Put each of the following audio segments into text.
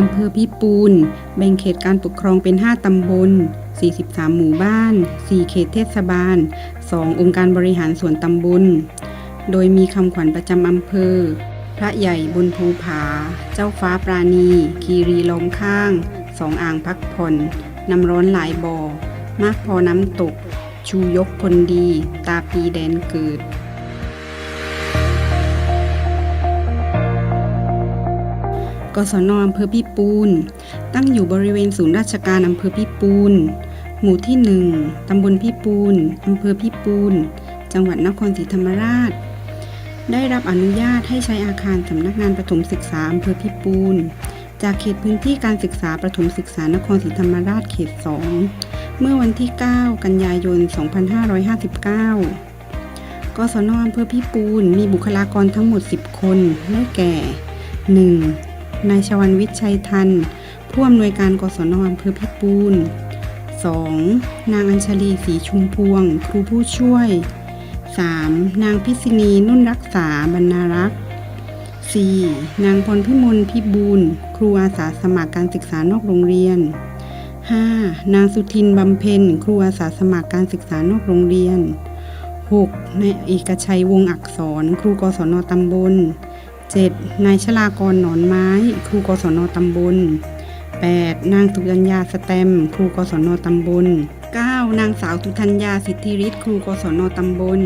อำเภอพิปูน แบ่งเขตการปกครองเป็น 5 ตำบล 43 หมู่บ้าน 4 เขตเทศบาล 2 องค์การบริหารส่วนตำบล โดยมีคำขวัญประจำอำเภอ พระใหญ่บนภูผา เจ้าฟ้าปราณี คีรีล้อมข้าง สองอ่างพักผ่อนน้ำร้อนหลายบ่อ มากพอน้ำตก ชูยกคนดี ตาปีแดนเกิด ศนอำเภอพิปูน ตั้งอยู่บริเวณศูนย์ราชการอำเภอพิปูน หมู่ที่ 1 ตำบลพิปูน อำเภอพิปูน จังหวัดนครศรีธรรมราช ได้รับอนุญาตให้ใช้อาคารสำนักงานประถมศึกษาอำเภอพิปูน จากเขตพื้นที่การศึกษาประถมศึกษานครศรีธรรมราชเขต 2 เมื่อวันที่ 9 กันยายน 2559กศนอำเภอพิปูนมีบุคลากรทั้งหมด 10 คน ได้แก่ 1. นายชวันวิชัยทัน ผู้อำนวยการกศนอำเภอพิปูน 2. นางอัญชลีศรีชุมพวง ครูผู้ช่วย 3. นางพิษณีนุ่นรักษาบรรณารักษ์ 4. นางพรพิมลพิบูล ครูอาสาสมัครการศึกษานอกโรงเรียน 5. นางสุทินบำเพ็ญ ครูอาสาสมัครการศึกษานอกโรงเรียน 6. นายเอกชัยวงอักษร ครูกศนตำบล 7. นายชลากรหนอนไม้ ครูกศนตำบล 8. นางสุกัญญาสแตม ครูกศนตำบล 9. นางสาวสุธัญญาสิทธิฤทธิ์ครูกศนตำบล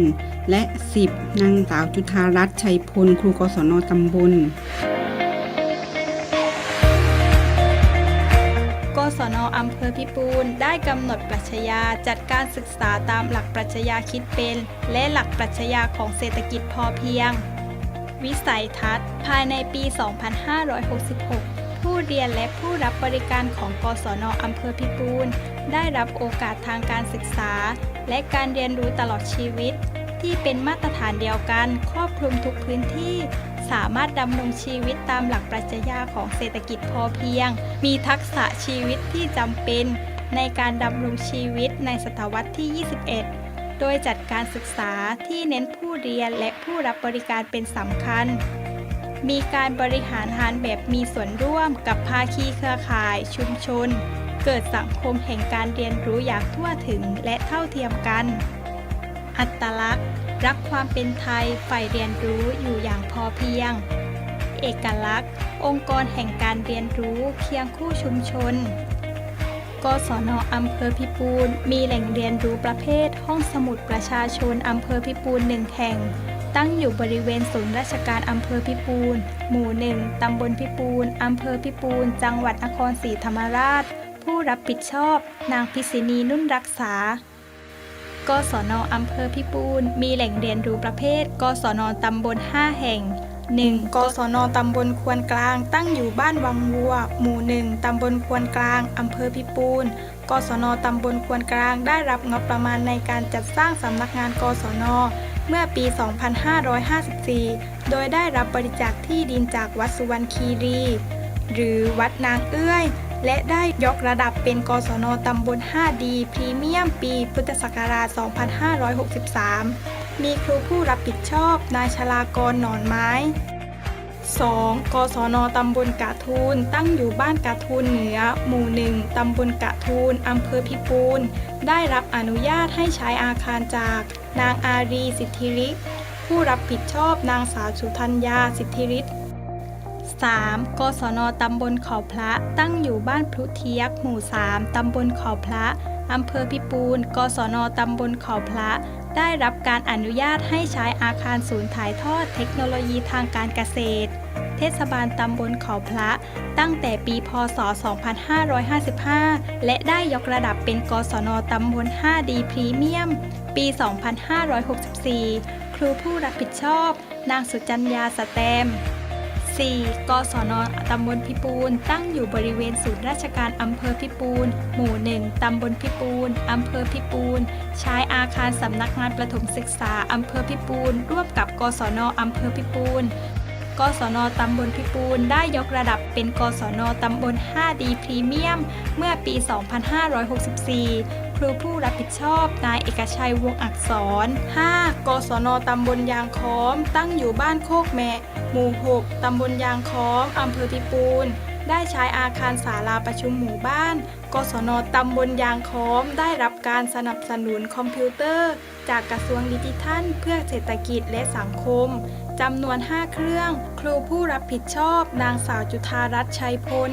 และ 10. นางสาวจุธารัตน์ชัยพล ครูกศนตำบล กศนอำเภอพิปูนได้กำหนดปรัชญาจัดการศึกษาตามหลักปรัชญาคิดเป็น และหลักปรัชญาของเศรษฐกิจพอเพียง วิสัยทัศน์ ภายในปี 2566 ผู้เรียนและผู้รับบริการของกศนอำเภอพิปูนได้รับโอกาสทางการศึกษา และการเรียนรู้ตลอดชีวิต ที่เป็นมาตรฐานเดียวกัน ครอบคลุมทุกพื้นที่ สามารถดำรงชีวิตตามหลักปรัชญาของเศรษฐกิจพอเพียง มีทักษะชีวิตที่จำเป็น ในการดำรงชีวิตในศตวรรษที่ 21 โดยจัดการศึกษาที่เน้นผู้เรียนและผู้รับบริการเป็นสำคัญ มีการบริหารงานแบบมีส่วนร่วมกับภาคีเครือข่าย ชุมชน เกิดสังคมแห่งการเรียนรู้อย่างทั่วถึงและเท่าเทียมกัน อัตลักษณ์ รักความเป็นไทยใฝ่เรียนรู้อยู่อย่างพอเพียง เอกลักษณ์ องค์กรแห่งการเรียนรู้เคียงคู่ชุมชน กศนอำเภอพิปูน มีแหล่งเรียนรู้ประเภท ห้องสมุดประชาชนอำเภอพิปูนหนึ่งแห่ง ตั้งอยู่บริเวณศูนย์ราชการอำเภอพิปูน หมู่หนึ่งตำบลพิปูนอำเภอพิปูน จังหวัดนครศรีธรรมราช ผู้รับผิดชอบ นางพิษิณีนุ่นรักษากศนอำเภอพิปูน มีแหล่งเรียนรู้ประเภท กศนตำบล 5 แห่ง 1. กศนตำบลควนกลาง ตั้งอยู่บ้านวังวัว หมู่ 1 ตำบลควนกลาง อำเภอพิปูน กศนตำบลควนกลาง ได้รับงบประมาณในการจัดสร้างสำนักงานกศน เมื่อปี 2554 โดยได้รับบริจาคที่ดินจากวัดสุวรรณคีรี หรือวัดนางเอื้อย และได้ยกระดับเป็นกศนตำบล5ดีพรีเมียมปีพุทธศักราช 2563 มีครูผู้รับผิดชอบ นายชลากรหนอนไม้ 2. กศนตำบลกะทูล ตั้งอยู่บ้านกะทูลเหนือ หมู่หนึ่งตำบลกะทูลอำเภอพิปูน ได้รับอนุญาตให้ใช้อาคารจาก นางอารีสิทธิฤทธิ์ผู้รับผิดชอบนางสาวสุธัญญาสิทธิฤทธิ์ 3. กศนตำบลขาพระ ตั้งอยู่บ้านพลุเทียก หมู่ 3 ตำบลขาพระอำเภอพิปูน กศนตำบลขาพระ ได้รับการอนุญาตให้ใช้อาคารศูนย์ถ่ายทอดเทคโนโลยีทางการเกษตร เทศบาลตำบลเขาพระ ตั้งแต่ปีพศ 2555 และได้ยกระดับเป็นกศนตำบล 5D พรีเมียม ปี 2564 ครูผู้รับผิดชอบ นางสุจัญญาสแตม 4. กศนตำบลพิปูน ตั้งอยู่บริเวณศูนย์ราชการอำเภอพิปูน หมู่ 1 ตำบลพิปูน อำเภอพิปูน ใช้อาคารสำนักงานประถมศึกษา อำเภอพิปูน ร่วมกับ กศนอำเภอพิปูน กศนตำบลพิปูนได้ยกระดับเป็นกศนตำบล 5D พรีเมียม เมื่อปี 2564 ครูผู้รับผิดชอบนายเอกชัยวงอักษร 5. กศนตำบลยางค้อม ตั้งอยู่บ้านโคกแมะหมู่ 6 ตำบลยางค้อม อำเภอพิปูนได้ใช้อาคารศาลาประชุมหมู่บ้าน กศนตำบลยางค้อม ได้รับการสนับสนุนคอมพิวเตอร์ จากกระทรวงดิจิทัล เพื่อเศรษฐกิจและสังคมจำนวน 5 เครื่อง ครูผู้รับผิดชอบ นางสาวจุธารัตน์ชัยพล